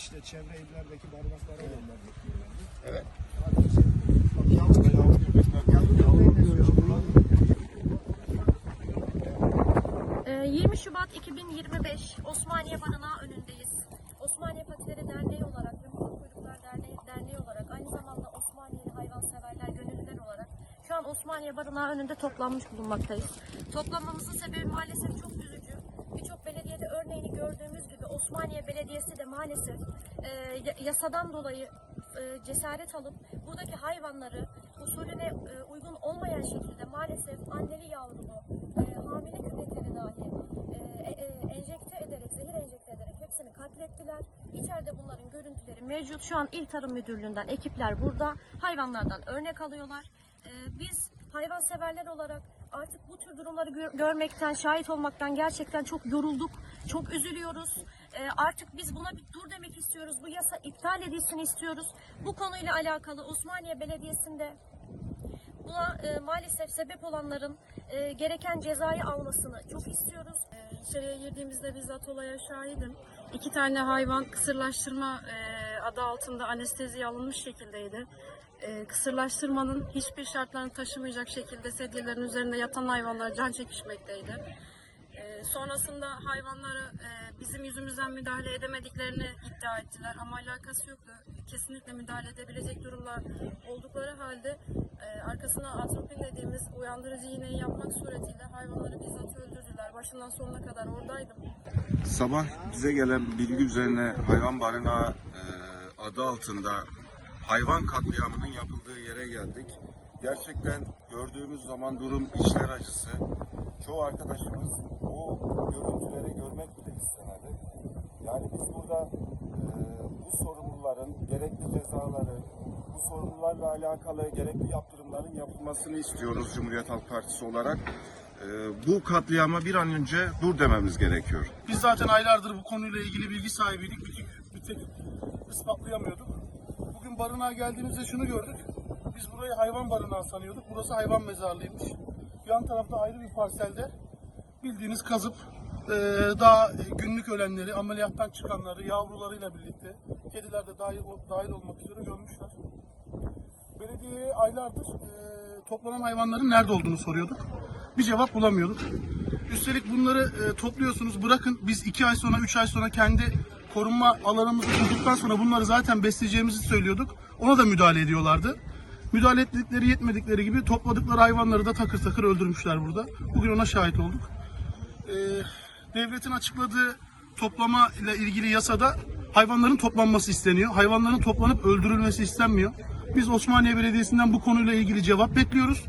işte çevre illerdeki barınaklara gönderdik. Evet. Yavru köpeğin ne diyor? Ee, 20 Şubat 2025 Osmaniye Barınağı önündeyiz. Osmaniye Patileri Derneği olarak ve Mutlu Kuyruklar Derneği, Derneği olarak aynı zamanda Osmaniyeli hayvanseverler, gönüllüler olarak şu an Osmaniye Barınağı önünde toplanmış bulunmaktayız. Toplanmamızın sebebi maalesef çok üzücü. Gördüğümüz gibi Osmaniye Belediyesi de maalesef e, ya- yasadan dolayı e, cesaret alıp buradaki hayvanları usulüne e, uygun olmayan şekilde maalesef anneli yavrulu, e, hamile köpekleri dahi e, e, e, enjekte ederek, zehir enjekte ederek hepsini katlettiler. İçeride bunların görüntüleri mevcut. Şu an İl Tarım Müdürlüğü'nden ekipler burada hayvanlardan örnek alıyorlar. E, biz hayvanseverler olarak artık bu tür durumları gör- görmekten, şahit olmaktan gerçekten çok yorulduk, çok üzülüyoruz. E, artık biz buna bir dur demek istiyoruz. Bu yasa iptal edilsin istiyoruz. Bu konuyla alakalı Osmaniye Belediyesi'nde buna e, maalesef sebep olanların e, gereken cezayı almasını çok istiyoruz. İçeriye girdiğimizde bizzat olaya şahidim. İki tane hayvan kısırlaştırma e, adı altında anesteziye alınmış şekildeydi. E, kısırlaştırmanın hiçbir şartlarını taşımayacak şekilde sedyelerin üzerinde yatan hayvanlar can çekişmekteydi. E, sonrasında hayvanları e, bizim yüzümüzden müdahale edemediklerini iddia ettiler ama alakası yoktu. Kesinlikle müdahale edebilecek durumda oldukları halde e, arkasına atropin dediğimiz uyandırıcı iğneyi yapmak suretiyle hayvanları bizzat öldürdüler. Başından sonuna kadar oradaydım. Sabah bize gelen bilgi üzerine hayvan barınağı e, adı altında hayvan katliamının yapıldığı yere geldik. Gerçekten gördüğümüz zaman durum içler acısı. Çoğu arkadaşımız o görüntüleri görmek bile istemedi. Yani biz burada e, bu sorumluların gerekli cezaları, bu sorumlularla alakalı gerekli yaptırımların yapılmasını istiyoruz Cumhuriyet Halk Partisi olarak. E, bu katliama bir an önce dur dememiz gerekiyor. Biz zaten aylardır bu konuyla ilgili bilgi sahibiydik. Bir tek, bir tek ispatlayamıyorduk. Barınağa geldiğimizde şunu gördük. Biz burayı hayvan barınağı sanıyorduk. Burası hayvan mezarlığıymış. Yan tarafta ayrı bir parselde bildiğiniz kazıp eee, daha günlük ölenleri, ameliyattan çıkanları, yavrularıyla birlikte kediler de dahil, dahil olmak üzere görmüşler. Belediyeye aylardır eee, toplanan hayvanların nerede olduğunu soruyorduk. Bir cevap bulamıyorduk. Üstelik bunları e, topluyorsunuz bırakın biz iki ay sonra üç ay sonra kendi korunma alanımızı kurduktan sonra bunları zaten besleyeceğimizi söylüyorduk. Ona da müdahale ediyorlardı. Müdahale ettikleri yetmedikleri gibi topladıkları hayvanları da takır takır öldürmüşler burada. Bugün ona şahit olduk. E, devletin açıkladığı toplama ile ilgili yasada hayvanların toplanması isteniyor. Hayvanların toplanıp öldürülmesi istenmiyor. Biz Osmaniye Belediyesi'nden bu konuyla ilgili cevap bekliyoruz.